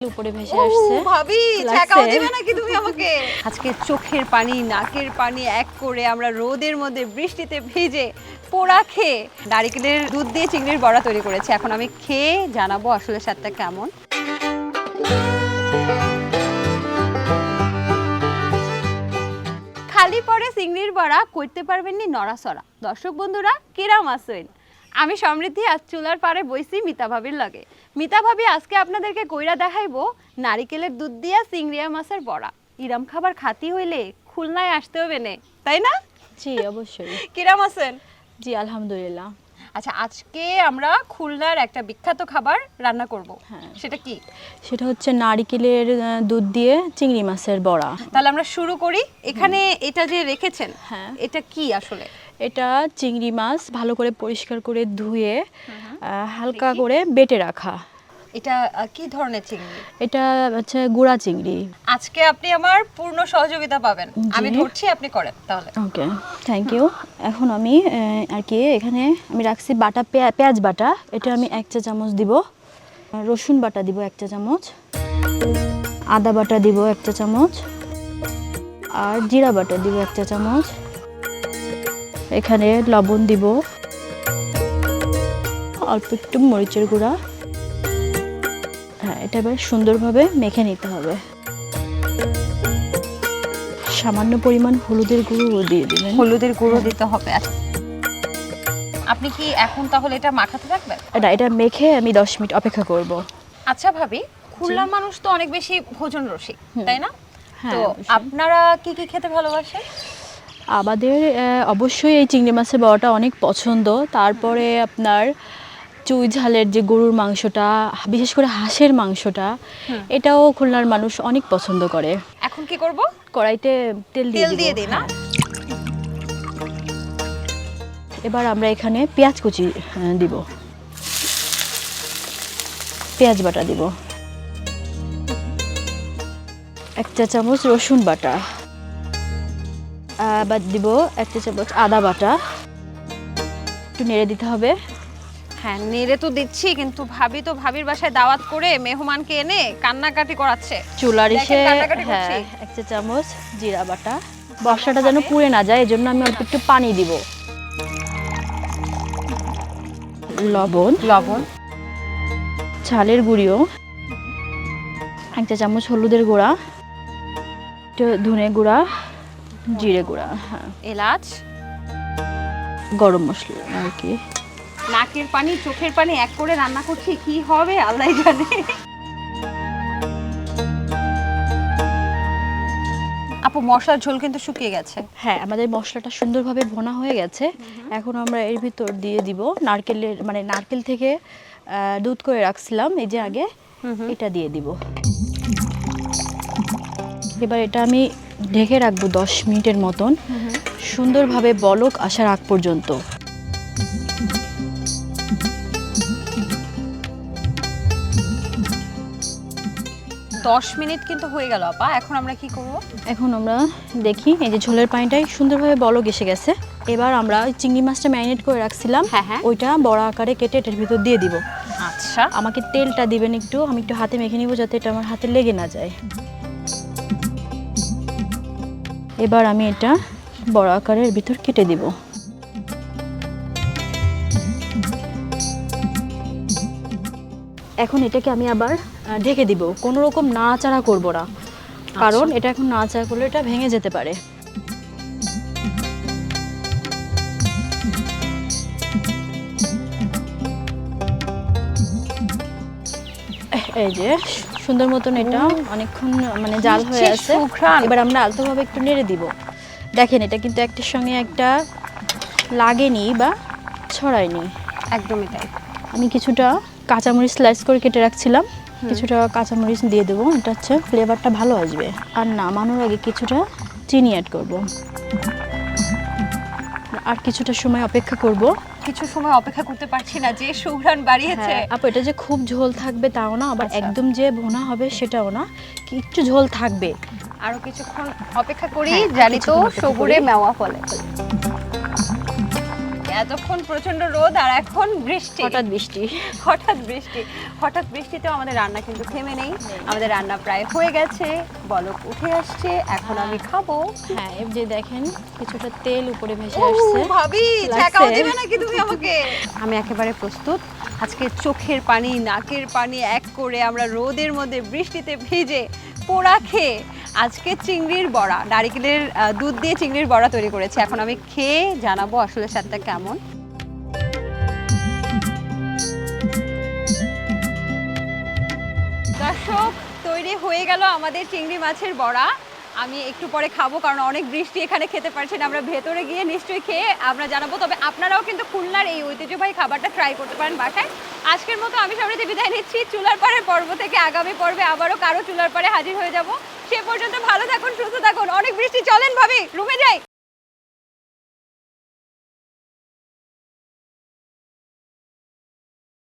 উপরে ভেসে আসছে। ভাবি লাগছে। দিবে নাকি তুমি আমাকে? আজকে চোখের পানি নাকের পানি এক করে আমরা রোদের মধ্যে বৃষ্টিতে ভিজে পোড়া খেয়ে নারিকেলের দুধ দিয়ে চিংড়ির বড়া তৈরি করেছি। এখন আমি খেয়ে জানাব আসলে স্বাদটা কেমন। খালি পরে চিংড়ির বড়া করতে পারবেননি নড়াচড়া। দর্শক বন্ধুরা কিরাম আসেন আমি সমৃদ্ধি আজ চুলার পাড়ে বইছি মিতা ভাবির লাগে। মিতা ভাবি আজকে আপনাদেরকে কইরা দেখাইবো নারিকেলের দুধ দিয়া চিংড়িয়া মাছের বড়া। ইরাম খাবার খাতি হইলে খুলনায় আসতে হবে নে তাই না? জি অবশ্যই। কিরাম আছেন? জি আলহামদুলিল্লাহ। আচ্ছা আজকে আমরা খুলনার একটা বিখ্যাত খাবার রান্না করব। হ্যাঁ। সেটা কি? সেটা হচ্ছে নারিকেলের দুধ দিয়ে চিংড়ি মাছের বড়া। তাহলে আমরা শুরু করি। এখানে এটা যে রেখেছেন হ্যাঁ। এটা কি আসলে? এটা চিংড়ি মাছ ভালো করে পরিষ্কার করে ধুয়ে হালকা করে বেটে রাখা। এটা কি ধরনের চিংড়ি? এটা হচ্ছে গুড়া চিংড়ি। আজকে আপনি আমার পূর্ণ সহযোগিতা পাবেন। আমি ধরছি আপনি করেন তাহলে। ওকে থ্যাংক ইউ এখন আমি আর কি এখানে আমি রাখছি বাটা পেঁয়া- পেঁয়াজ বাটা। এটা আমি এক চা চামচ দিব। রসুন বাটা দিব এক চা চামচ। আদা বাটা দিব এক চা চামচ। আর জিরা বাটা দিব এক চা চামচ। এখানে লবণ দিব। অল্প একটু মরিচের গুঁড়া। হ্যাঁ এটা এবার সুন্দরভাবে মেখে নিতে হবে। সামান্য পরিমাণ হলুদের গুঁড়ো দিয়ে দিবেন। হলুদের গুঁড়ো দিতে হবে। আচ্ছা। আপনি কি এখন তাহলে এটা মাখাতে থাকবেন? এটা এটা মেখে আমি দশ মিনিট অপেক্ষা করব। আচ্ছা ভাবি খুলনার মানুষ তো অনেক বেশি ভোজন রসিক তাই না? হ্যাঁ, তো আপনারা কি কি খেতে ভালোবাসেন? আমাদের অবশ্যই এই চিংড়ি মাছের বড়াটা অনেক পছন্দ। তারপরে আপনার চুই ঝালের যে গরুর মাংসটা বিশেষ করে হাঁসের মাংসটা এটাও খুলনার মানুষ অনেক পছন্দ করে। এখন কি করব? কড়াইতে তেল দিয়ে তেল দিয়ে দিই না। এবার আমরা এখানে পেঁয়াজ কুচি দিব। পেঁয়াজ বাটা দিব। এক চা চামচ রসুন বাটা। আবার দিব এক চা চামচ আদা বাটা। একটু নেড়ে দিতে হবে। হ্যাঁ নেড়ে তো দিচ্ছি কিন্তু ভাবি তো ভাবির বাসায় দাওয়াত করে মেহমানকে এনে কান্নাকাটি করাচ্ছে। চুলার ইসে হ্যাঁ এক চা চামচ জিরা বাটা। বর্ষাটা যেন পুড়ে না যায় এজন্য আমি অল্প একটু পানি দিব। লবণ। লবণ। চালের গুঁড়িও। এক চা চামচ হলুদের গুঁড়া। একটু ধনে গুঁড়া। জিরে গুঁড়া হ্যাঁ। এলাচ। গরম মশলা আর কি। নাকের পানি চোখের পানি এক করে রান্না করছি কি হবে আল্লাহ জানে। আপু মশলার ঝোল কিন্তু শুকিয়ে গেছে। হ্যাঁ আমাদের মশলাটা সুন্দরভাবে ভোনা হয়ে গেছে। এখন আমরা এর ভিতর দিয়ে দিব নারকেলের মানে নারকেল থেকে দুধ করে রাখছিলাম এই যে আগে। এটা দিয়ে দিব। এবার এটা আমি ঢেকে রাখব দশ মিনিটের মতন। সুন্দরভাবে বলক আসার আগ পর্যন্ত। দশ মিনিট কিন্তু হয়ে গেল আপা। এখন আমরা কি করব? এখন আমরা দেখি এই যে ঝোলের পানিটাই সুন্দরভাবে বলক এসে গেছে। এবার আমরা চিংড়ি মাছটা ম্যারিনেট করে রাখছিলাম। হ্যাঁ, হ্যাঁ। ওইটা বড় আকারে কেটে এটার ভিতর দিয়ে দিব। আচ্ছা। আমাকে তেলটা দিবেন একটু আমি একটু হাতে মেখে নিব যাতে এটা আমার হাতে লেগে না যায়। এবার আমি এটা বড় আকারের ভিতর কেটে দিব। এখন এটাকে আমি আবার ঢেকে দিব। কোনো রকম নাড়াচাড়া করব না। কারণ এটা এখন নাড়াচাড়া করলে এটা ভেঙে যেতে পারে। এই যে সুন্দর মতন এটা অনেকক্ষণ মানে জাল হয়ে আছে। এবার আমরা আলতোভাবে একটু নেড়ে দিব। দেখেন এটা কিন্তু একটার সঙ্গে একটা লাগেনি বা ছড়ায়নি। একদমই তাই। আমি কিছুটা কাঁচামরিচ স্লাইস করে কেটে রাখছিলাম। কিছুটা কাঁচামরিচ দিয়ে দেবো। এটা হচ্ছে ফ্লেভারটা ভালো আসবে। আর নামানোর আগে কিছুটা চিনি অ্যাড করব। আর কিছুটা সময় অপেক্ষা করব। কিছু সময় অপেক্ষা করতে পারছি না যে সুঘ্রাণ বাড়িয়েছে। হ্যাঁ, আপু এটা যে খুব ঝোল থাকবে তাও না আবার আচ্ছা। একদম যে ভোনা হবে সেটাও না কি একটু ঝোল থাকবে। আরও কিছুক্ষণ অপেক্ষা করি হ্যাঁ, জানি তো সবুরে মেওয়া ফলে। এতক্ষণ প্রচণ্ড রোদ আর এখন বৃষ্টি। হঠাৎ বৃষ্টি। হঠাৎ বৃষ্টি। হঠাৎ বৃষ্টিতেও আমাদের রান্না কিন্তু থেমে নেই। আমাদের রান্না প্রায় হয়ে গেছে। বলক উঠে আসছে এখন আমি খাব। হ্যাঁ এই যে দেখেন কিছুটা তেল উপরে ভেসে আসছে। ভাবি। ছেঁকাও দিবে নাকি তুমি আমাকে? আমি একেবারে প্রস্তুত। আজকে চোখের পানি নাকের পানি এক করে আমরা রোদের মধ্যে বৃষ্টিতে ভিজে পোড়া খেয়ে আজকে চিংড়ির বড়া নারিকেলের দুধ দিয়ে চিংড়ির বড়া তৈরি করেছি। এখন আমি খেয়ে জানাব আসলে স্বাদটা কেমন। দর্শক তৈরি হয়ে গেল আমাদের চিংড়ি মাছের বড়া। আমি একটু পরে খাব, কারণ অনেক বৃষ্টি এখানে খেতে পারছি না আমরা ভেতরে গিয়ে নিশ্চয়ই খেয়ে আমরা জানাব। তবে আপনারাও কিন্তু খুলনার এই ঐতিহ্যবাহী খাবারটা ট্রাই করতে পারেন বাসায়। আজকের মতো আমি সবাইতে বিদায় নিচ্ছি। চুলার পাড়ের পর্ব থেকে আগামী পর্বে আবারও কারও চুলার পাড়ে হাজির হয়ে যাব। সে পর্যন্ত ভালো থাকুন, সুস্থ থাকুন। অনেক বৃষ্টি, চলেন ভাবি, রুমে যাই।